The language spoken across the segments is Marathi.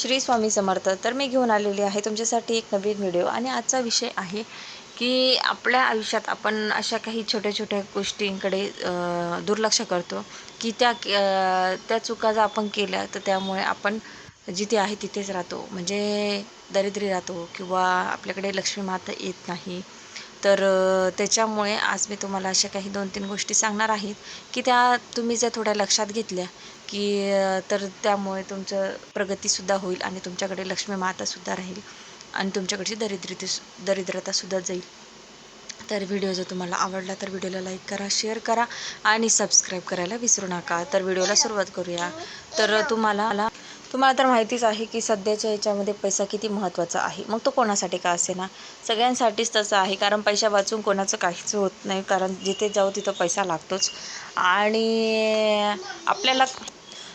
श्री स्वामी समर्थ. तर मी घेऊन आलेली आहे तुमच्यासाठी एक नवीन व्हिडिओ आणि आजचा विषय आहे की आपल्या आयुष्यात आपण अशा काही छोट्या छोट्या गोष्टींकडे दुर्लक्ष करतो की त्या त्या चुका जर आपण केल्या तर त्यामुळे आपण जिथे आहे तिथेच राहतो. म्हणजे दरिद्री राहतो किंवा आपल्याकडे लक्ष्मी माता येत नाही. तर त्याच्यामुळे आज मी तुम्हाला अशा काही दोन तीन गोष्टी सांगणार आहेत की त्या तुम्ही जर थोड्या लक्षात घेतल्या की तर त्यामुळे तुमचं प्रगतीसुद्धा होईल आणि तुमच्याकडे लक्ष्मी मातासुद्धा राहील आणि तुमच्याकडची दरिद्रते दरिद्रतासुद्धा जाईल. तर व्हिडिओ जर तुम्हाला आवडला तर व्हिडिओला लाईक करा शेअर करा आणि सबस्क्राईब करायला विसरू नका. तर व्हिडिओला सुरुवात करूया. तर तुम्हाला तुम्हाला तर माहितीच आहे की सध्याच्या याच्यामध्ये पैसा किती महत्त्वाचा आहे. मग तो कोणासाठी का असे ना सगळ्यांसाठीच तसं आहे कारण पैसा वाचून कोणाचं काहीच होत नाही कारण जिथे जाऊ तिथं पैसा लागतोच. आणि आपल्याला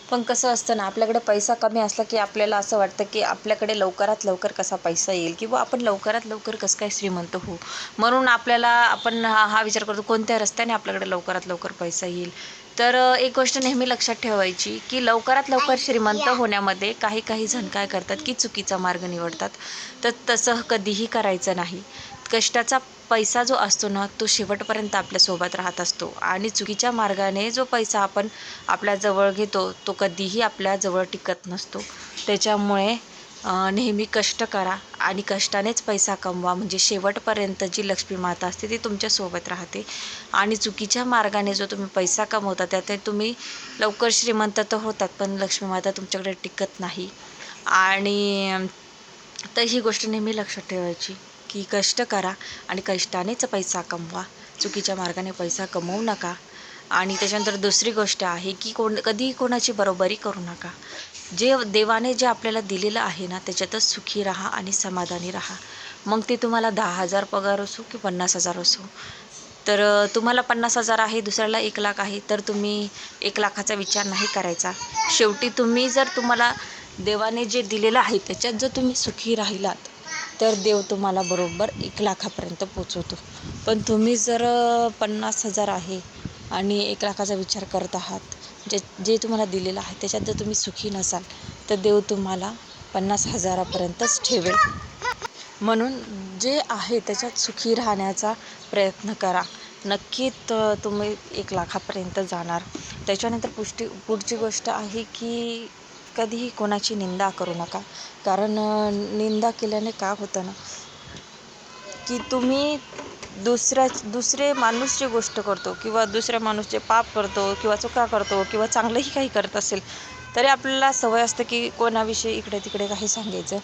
पण कसं असतं ना आपल्याकडे पैसा कमी असला की आपल्याला असं वाटतं की आपल्याकडे लवकरात लवकर कसा पैसा येईल किंवा आपण लवकरात लवकर कसं काय श्रीमंत होऊ. म्हणून आपल्याला आपण हा हा विचार करतो कोणत्या रस्त्याने आपल्याकडे लवकरात लवकर पैसा येईल? तर एक गोष्ट नेहमी लक्षात ठेवायची की लवकरात लवकर श्रीमंत होण्यामध्ये काही काही जण काय करतात की चुकीचा मार्ग निवडतात. तर तसं कधीही करायचं नाही. कष्टाचा पैसा जो असतो ना तो शेवटपर्यंत आपल्यासोबत राहत असतो. आणि चुकीच्या मार्गाने जो पैसा आपण आपल्याजवळ घेतो तो कधीही आपल्याजवळ टिकत नसतो. त्याच्यामुळे नेहमी कष्ट करा आणि कष्टानेच पैसा कमवा. म्हणजे शेवटपर्यंत जी लक्ष्मी माता असते ती तुमच्यासोबत राहते. आणि चुकीच्या मार्गाने जो तुम्ही पैसा कमवता त्यात तुम्ही लवकर श्रीमंत तर होतात पण लक्ष्मी माता तुमच्याकडे टिकत नाही. आणि तर ही गोष्ट नेहमी लक्षात ठेवायची. की कष्ट करा आणि कष्टानेच पैसा कमवा. चुकीच्या मार्गाने पैसा कमवू नका. आणि त्याच्यानंतर दुसरी गोष्ट आहे की कोण कधीही कोणाची बरोबरी करू नका. जे देवाने जे आपल्याला दिलेलं आहे ना त्याच्यातच सुखी राहा आणि समाधानी राहा. मग ते तुम्हाला दहा हजार पगार असो की पन्नास हजार असो. तर तुम्हाला पन्नास हजार आहे दुसऱ्याला एक लाख आहे तर तुम्ही एक लाखाचा विचार नाही करायचा. शेवटी तुम्ही जर तुम्हाला देवाने जे दिलेलं आहे त्याच्यात जर तुम्ही सुखी राहिलात तर देव तुम्हाला बरोबर एक लाखापर्यंत पोचवतो. पण तुम्ही जर पन्नास हजार आहे आणि एक लाखाचा विचार करत आहात जे जे तुम्हाला दिलेलं आहे त्याच्यात जर तुम्ही सुखी नसाल तर देव तुम्हाला पन्नास हजारापर्यंतच ठेवेल. म्हणून जे आहे त्याच्यात सुखी राहण्याचा प्रयत्न करा. नक्की तुम्ही एक लाखापर्यंत जाणार. त्याच्यानंतर पुष्टी पुढची गोष्ट आहे की कधीही कोणाची निंदा करू नका. कारण निंदा केल्याने का होतं ना? की तुम्ही दुसऱ्या दुसरे माणूस जे गोष्ट करतो किंवा दुसऱ्या माणूस जे पाप करतो किंवा चुका करतो किंवा चांगलंही काही करत असेल तरी आपल्याला सवय असते की कोणाविषयी इकडे तिकडे काही सांगायचं.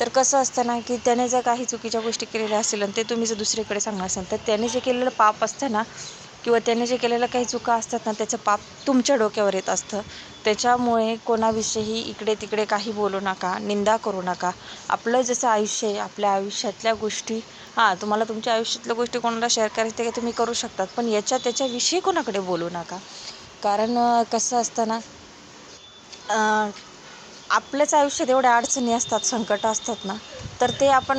तर कसं असतं ना की त्याने जर काही चुकीच्या गोष्टी केलेल्या असेल आणि ते तुम्ही जर दुसरीकडे सांगणार असाल तर त्याने जे केलेलं पाप असतं ना किंवा त्याने जे केलेलं काही चुका असतात ना त्याचं पाप तुमच्या डोक्यावर येत असतं. त्याच्यामुळे कोणाविषयी इकडे तिकडे काही बोलू नका निंदा करू नका. आपलं जसं आयुष्य आहे आपल्या आयुष्यातल्या गोष्टी हां तुम्हाला तुमच्या आयुष्यातल्या गोष्टी कोणाला शेअर करायच्या ते तुम्ही करू शकतात पण याच्या त्याच्याविषयी कोणाकडे बोलू नका. कारण कसं असतं ना आपल्याच आयुष्यात एवढ्या अडचणी असतात संकट असतात ना तर ते आपण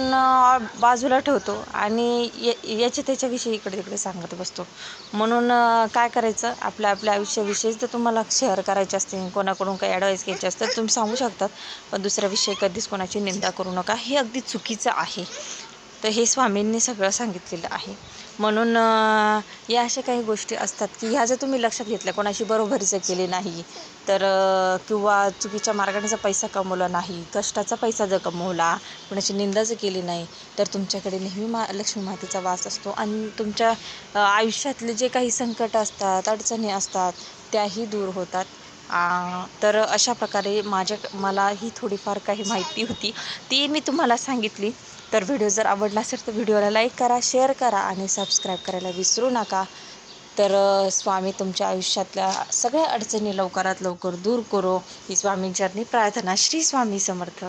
बाजूला ठेवतो आणि या याच्या त्याच्याविषयी इकडे तिकडे सांगत बसतो. म्हणून काय करायचं आपल्या आपल्या आयुष्याविषयीच जर तुम्हाला शेअर करायचे असते कोणाकडून काही ॲडवाईस घ्यायची असते तर तुम्ही सांगू शकतात. पण दुसऱ्याविषयी कधीच कोणाची निंदा करू नका. हे अगदी चुकीचं आहे. तर हे स्वामींनी सगळं सांगितलेलं आहे. म्हणून या अशा काही गोष्टी असतात की ह्या जर तुम्ही लक्षात घेतल्या कोणाशी बरोबरीचं केले केली नाही तर किंवा चुकीच्या मार्गाने जर पैसा कमवला नाही कष्टाचा पैसा जर कमवला कोणाची निंदा जर केली नाही तर तुमच्याकडे नेहमी मा लक्ष्मी मातेचा वास असतो. आणि तुमच्या आयुष्यातले जे काही संकट असतात अडचणी असतात त्याही दूर होतात. तर अशा प्रकारे माझ्या मला ही थोडीफार काही माहिती होती. ती मी तुम्हाला सांगितली. तर व्हिडिओ जर आवडला असेल तर व्हिडिओला लाईक करा शेअर करा आणि सबस्क्राईब करायला विसरू नका. तर स्वामी तुमच्या आयुष्यातल्या सगळ्या अडचणी लवकरात लवकर दूर करो. ही स्वामींचरणी प्रार्थना श्री स्वामी समर्थ.